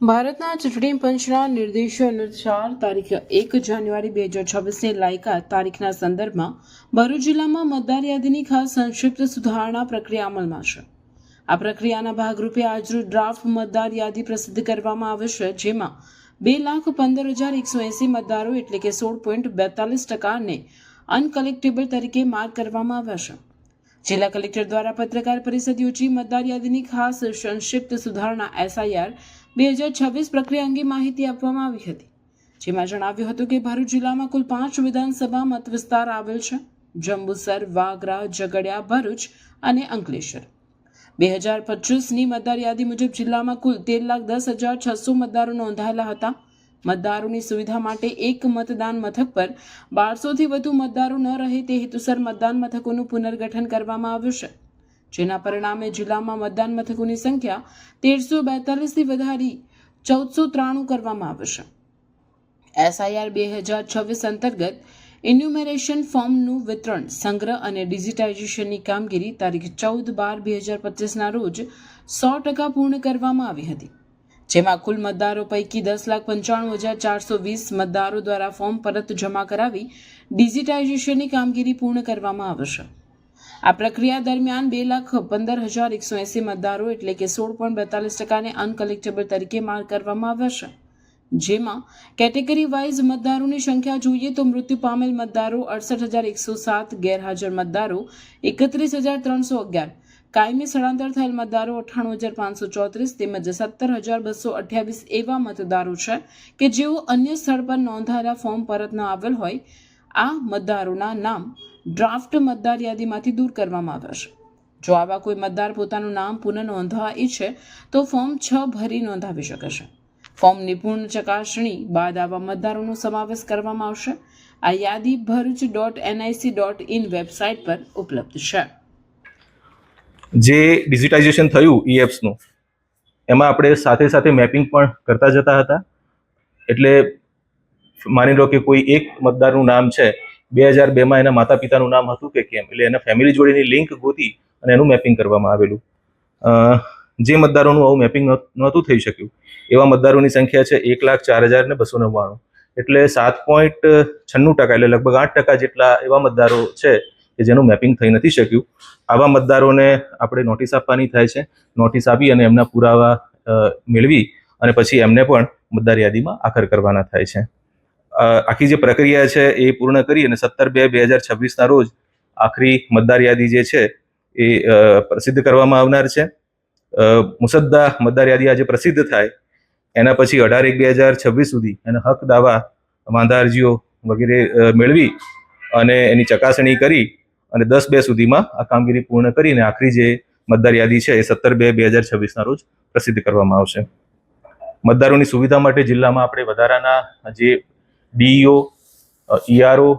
ભારતના ચૂંટણી પંચના નિર્દેશો અનુસાર તારીખ એક જાન્યુઆરી બે હજાર છવ્વીસની લાયકાત તારીખના સંદર્ભમાં ભરૂચ જિલ્લામાં મતદાર યાદીની ખાસ સંક્ષિપ્ત સુધારણા પ્રક્રિયા અમલમાં છે. આ પ્રક્રિયાના ભાગરૂપે આજરોજ ડ્રાફ્ટ મતદાર યાદી પ્રસિદ્ધ કરવામાં આવશે, જેમાં બે લાખ પંદર હજાર એકસો એંસી મતદારો એટલે કે સોળ પોઈન્ટ બેતાલીસ ટકાને અનકલેક્ટેબલ તરીકે માર્ક કરવામાં આવ્યા છે. જિલ્લા કલેક્ટર દ્વારા પત્રકાર પરિષદ યોજી મતદાર યાદીની ખાસ સંક્ષિપ્ત સુધારણા એસઆઈઆર બે હજાર છવ્વીસ પ્રક્રિયા અંગે માહિતી આપવામાં આવી હતી. જેમાં જણાવ્યું હતું કે ભરૂચ જિલ્લામાં કુલ પાંચ વિધાનસભા મત વિસ્તાર આવેલ છે. જંબુસર, વાગરા, ઝઘડિયા, ભરૂચ અને અંકલેશ્વર. બે હજાર પચીસની મતદાર યાદી મુજબ જિલ્લામાં કુલ તેર લાખ દસ હજાર છસો મતદારો નોંધાયેલા હતા. મતદારોની સુવિધા માટે એક મતદાન મથક પર બારસોથી વધુ મતદારો ન રહે તે હેતુસર મતદાન મથકોનું પુનર્ગઠન કરવામાં આવ્યું છે. જેના પરિણામે જિલ્લામાં મતદાન મથકોની સંખ્યા તેરસો બેતાલીસથી વધારી ચૌદસો ત્રાણું કરવામાં આવશે એસઆઈઆર બે હજાર છવ્વીસ અંતર્ગત ઇન્યુમેરેશન ફોર્મનું વિતરણ, સંગ્રહ અને ડિજિટાઇઝેશનની કામગીરી તારીખ ચૌદ બાર બે હજાર પચીસના રોજ સો ટકા પૂર્ણ કરવામાં આવી હતી. જેમાં કુલ મતદારો પૈકી દસ લાખ પંચાણું હજાર ચારસો વીસ મતદારો દ્વારા ફોર્મ પરત જમા કરાવી ડિજિટાઇઝેશનની કામગીરી પૂર્ણ કરવામાં આવશે. આ પ્રક્રિયા દરમિયાન બે લાખ પંદર હજાર એકસો એંસી મતદારો એટલે કે સોળ પોઈન્ટ બેતાલીસ ટકાને અનકલેક્ટેબલ તરીકે માર્ક કરવામાં આવ્યા છે જેમાં કેટેગરી વાઇઝ મતદારોની સંખ્યા જોઈએ તો મૃત્યુ પામેલ મતદારો અડસઠ હજાર એકસો સાત, ગેરહાજર મતદારો એકત્રીસ હજાર ત્રણસો અગિયાર કાયમી સ્થળાંતર થયેલ મતદારો અઠ્ઠાણું હજાર પાંચસો ચોત્રીસ તેમજ સત્તર હજાર બસો અઠ્યાવીસ એવા મતદારો છે કે જેઓ અન્ય સ્થળ પર નોંધાયેલા ફોર્મ પરત ન આવેલ હોય, આ મતદારોના નામ ડ્રાફ્ટ મતદાર યાદીમાંથી દૂર કરવામાં આવ્યા છે. જો આવા કોઈ મતદાર પોતાનું નામ પુનઃ નોંધવા ઈચ્છે તો ફોર્મ છ ભરી નોંધાવી શકે છે. ફોર્મની પૂર્ણ ચકાસણી બાદ આવા મતદારોનો સમાવેશ કરવામાં આવશે. આ યાદી Bharuch dot NIC dot in website પર ઉપલબ્ધ છે. જે ડિજિટાઇઝેશન થયું ઈ એપ્સનું એમાં આપણે સાથે સાથે મેપિંગ પણ કરતા જતા હતા. એટલે માની લો કે કોઈ એક મતદારનું નામ છે, બે હજાર બેમાં એના માતા પિતાનું નામ હતું કે કેમ? એટલે એના ફેમિલી જોડેની લિંક ગોતી અને એનું મેપિંગ કરવામાં આવેલું. જે મતદારોનું આવું મેપિંગ નહોતું થઈ શક્યું. એવા મતદારોની સંખ્યા છે એક લાખ ચાર હજાર ને બસો નવ્વાણું. એટલે સાત પોઈન્ટ છન્નું ટકા એટલે લગભગ આઠ ટકા જેટલા એવા મતદારો છે કે જેનું મેપિંગ થઈ નથી શક્યું. આવા મતદારોને આપણે નોટિસ આપવાની થાય છે. નોટિસ આપી અને એમના પુરાવા મેળવી અને પછી એમને પણ મતદાર યાદીમાં આખર કરવાના થાય છે. આખી જે પ્રક્રિયા છે એ પૂર્ણ કરી અને સત્તર બે બે હજાર છવ્વીસના રોજ આખરી મતદાર યાદી જે છે એ પ્રસિદ્ધ કરવામાં આવનાર છે. મુસદ્દા મતદાર યાદી આજે પ્રસિદ્ધ થાય. એના પછી અઢાર એક બે હજાર છવ્વીસ સુધી એના હક, દાવા વાંધા અરજીઓ વગેરે મેળવી અને એની ચકાસણી કરી અને દસ બે સુધીમાં આ કામગીરી પૂર્ણ કરીને આખરી જે મતદાર યાદી છે એ સત્તર બે બે હજાર છવ્વીસના રોજ પ્રસિદ્ધ કરવામાં આવશે. મતદારોની સુવિધા માટે જિલ્લામાં આપણે વધારાના જે ડીઈઓ ઈઆરઓ,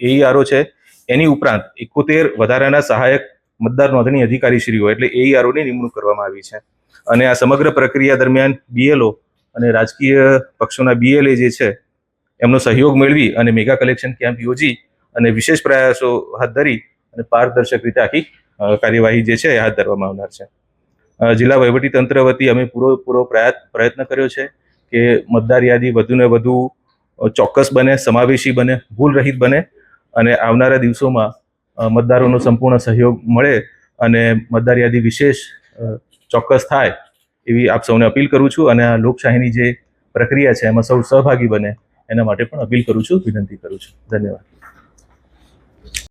એઈઆરઓ છે, એની ઉપરાંત એકોતેર વધારાના સહાયક મતદાર નોંધણી અધિકારીશ્રીઓ એટલે એઈઆરઓની નિમણૂક કરવામાં આવી છે. અને આ સમગ્ર પ્રક્રિયા દરમિયાન બીએલઓ અને રાજકીય પક્ષોના બીએલએ જે છે, એમનો સહયોગ મેળવી અને મેગા કલેક્શન કેમ્પ યોજી અને વિશેષ પ્રયાસો હાથ ધરી અને પારદર્શક રીતે આખી કાર્યવાહી જે છે એ હાથ ધરવામાં આવનાર છે. જિલ્લા વહીવટી તંત્ર વતી અમે પૂરો પૂરો પ્રયાત, પ્રયત્ન કર્યો છે કે મતદાર યાદી વધુને વધુ ચોક્કસ બને, સમાવેશી બને, ભૂલ રહિત બને અને આવનારા દિવસોમાં મતદારોનો સંપૂર્ણ સહયોગ મળે અને મતદાર યાદી વિશેષ ચોક્કસ થાય એવી આપ સૌને અપીલ કરું છું અને આ લોકશાહીની જે પ્રક્રિયા છે એમાં સૌ સહભાગી બને એના માટે પણ અપીલ કરું છું, વિનંતી કરું છું. ધન્યવાદ.